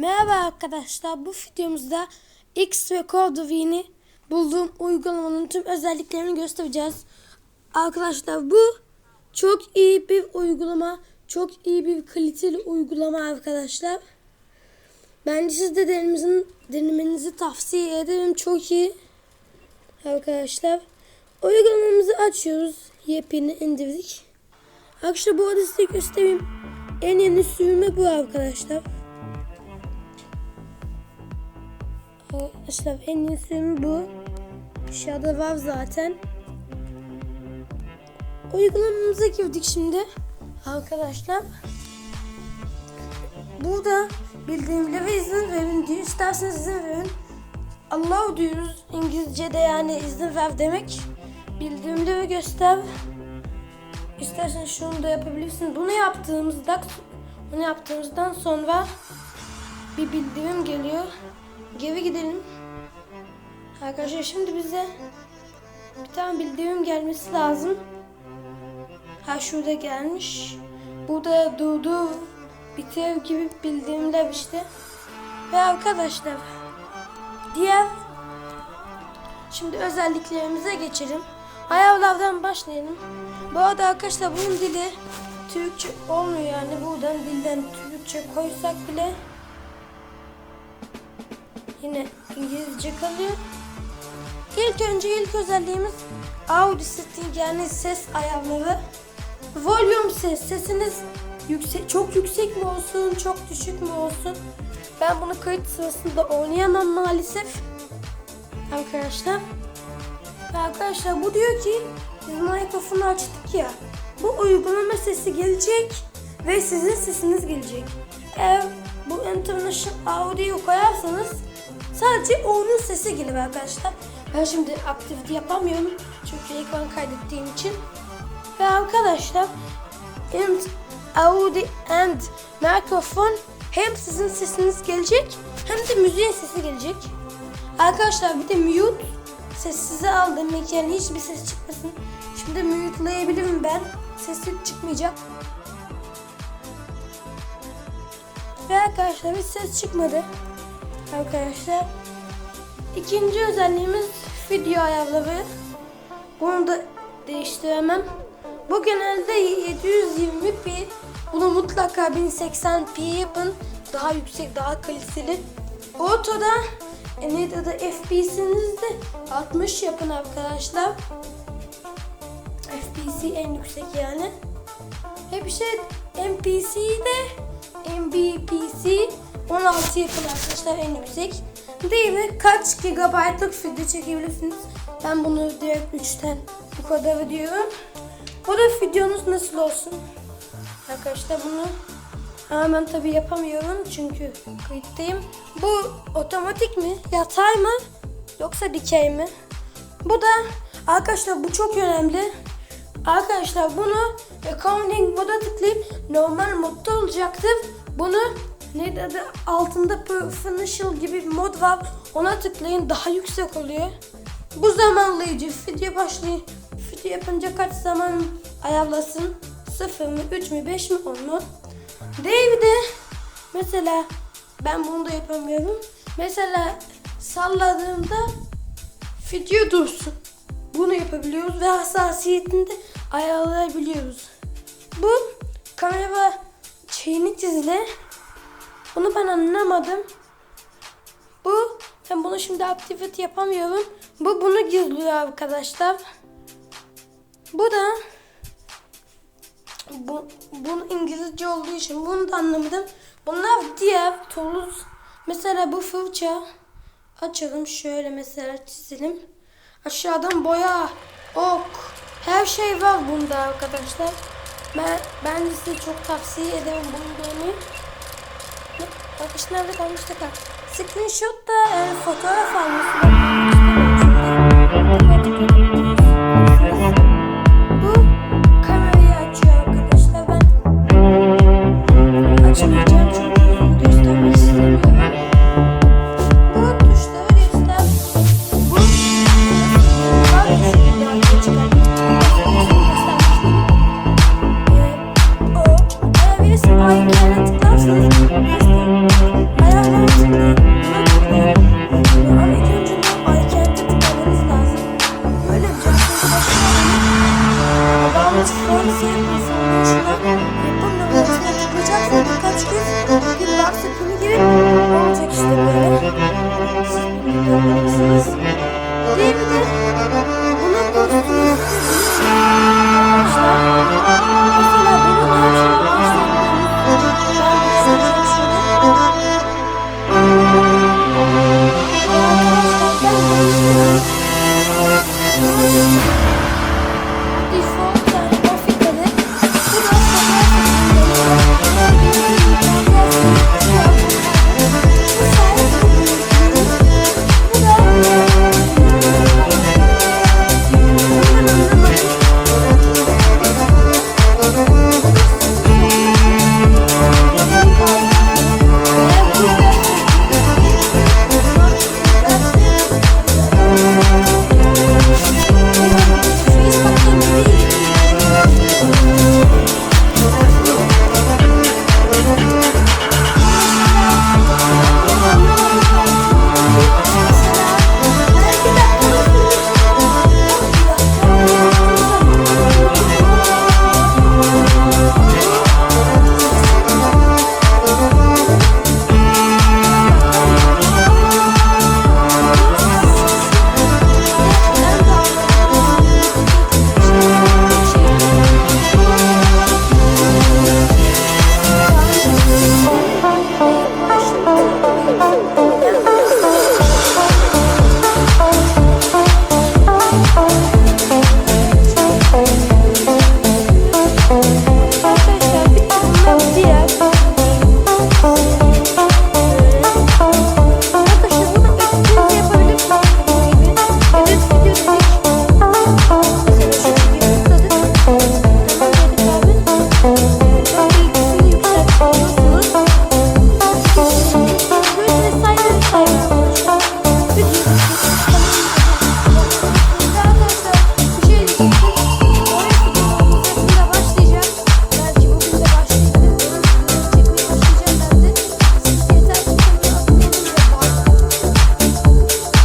Merhaba arkadaşlar. Bu videomuzda X ve Cordovin'i bulduğum uygulamanın tüm özelliklerini göstereceğiz. Arkadaşlar bu çok iyi bir uygulama. Çok iyi bir kaliteli uygulama arkadaşlar. Bence siz de denemenizi, denemenizi tavsiye ederim. Çok iyi. Arkadaşlar uygulamamızı açıyoruz. Yepyeni indirdik. Arkadaşlar bu arada size göstereyim. En yeni sürümü bu arkadaşlar. Arkadaşlar en sürümü bu. Aşağıda var zaten. Uygulamamıza girdik şimdi. Arkadaşlar. Burada bildirimlere izin verin diyor. İsterseniz izin verin. Allah diyoruz. İngilizce'de yani izin ver demek. Bildirimleri göster. İstersen şunu da yapabilirsin. Bunu yaptığımızda bunu yaptığımızdan sonra bir bildirim geliyor. Geri gidelim. Arkadaşlar şimdi bize bir tane bildirim gelmesi lazım. Ha şurada gelmiş. Burada durdu biter gibi bildirimler işte. Ve arkadaşlar diğer şimdi özelliklerimize geçelim. Ayarlardan başlayalım. Bu arada arkadaşlar bunun dili Türkçe olmuyor yani buradan dilden Türkçe koysak bile yine İngilizce kalıyor. İlk önce ilk özelliğimiz audio setting yani ses ayarları. Volume ses. Sesiniz yüksek, çok yüksek mi olsun, çok düşük mü olsun? Ben bunu kayıt sırasında oynayamam maalesef. Arkadaşlar. Arkadaşlar bu diyor ki biz mikrofonu açtık ya. Bu uygulama sesi gelecek ve sizin sesiniz gelecek. Eğer bu international audio koyarsanız sadece onun sesi gelir arkadaşlar. Ben şimdi aktivite yapamıyorum çünkü ekran kaydettiğim için. Ve arkadaşlar and audio and mikrofon hem sizin sesiniz gelecek hem de müziğin sesi gelecek. Arkadaşlar bir de mute sessize al demek yani hiçbir ses çıkmasın. Şimdi mute'layabilirim ben. Sesi çıkmayacak. Ve arkadaşlar bir ses çıkmadı. Arkadaşlar. İkinci özelliğimiz video ayarları. Bunu da değiştiremem. Bu genelde 720p. Bunu mutlaka 1080p yapın. Daha yüksek, daha kaliteli. Oto'da Nvidia'da FPS'inizi de 60 yapın arkadaşlar. FPC en yüksek yani. Hep şey MPC'de MBPC 16 yapın arkadaşlar en yüksek. Değil mi? Kaç gigabaytlık video çekebilirsiniz? Ben bunu direkt 3'ten bu kadar diyorum. Bu da videonuz nasıl olsun? Arkadaşlar bunu hemen tabi yapamıyorum çünkü kayıttayım. Bu otomatik mi? Yatay mı? Yoksa dikey mi? Bu da arkadaşlar bu çok önemli. Arkadaşlar bunu Accounting moda tıklayıp normal modda olacaktır. Bunu ne dedi altında professional gibi bir mod var. Ona tıklayın daha yüksek oluyor. Bu zamanlayıcı video başlayın. Video yapınca kaç zaman ayarlasın? 0 mı, 3 mü, 5 mi, 10 mu? Değil de mesela ben bunu da yapamıyorum. Mesela salladığımda video dursun. Bunu yapabiliyoruz ve hassasiyetini de ayarlayabiliyoruz. Bu kamera şeyini çizili. Bunu ben anlamadım. Bu ben bunu şimdi aktivite yapamıyorum. Bu bunu gizliyor arkadaşlar. Bu da bu, bunu İngilizce olduğu için bunu da anlamadım. Bunlar diğer tools. Mesela bu fırça. Açalım şöyle mesela çizelim. Aşağıdan boya, ok, her şey var bunda arkadaşlar. Ben, ben size çok tavsiye ederim bunu denemeyi sınavlık olmuştu da. Screenshot da e, fotoğraf almıştı. Bu kamerayı açıyor çünkü.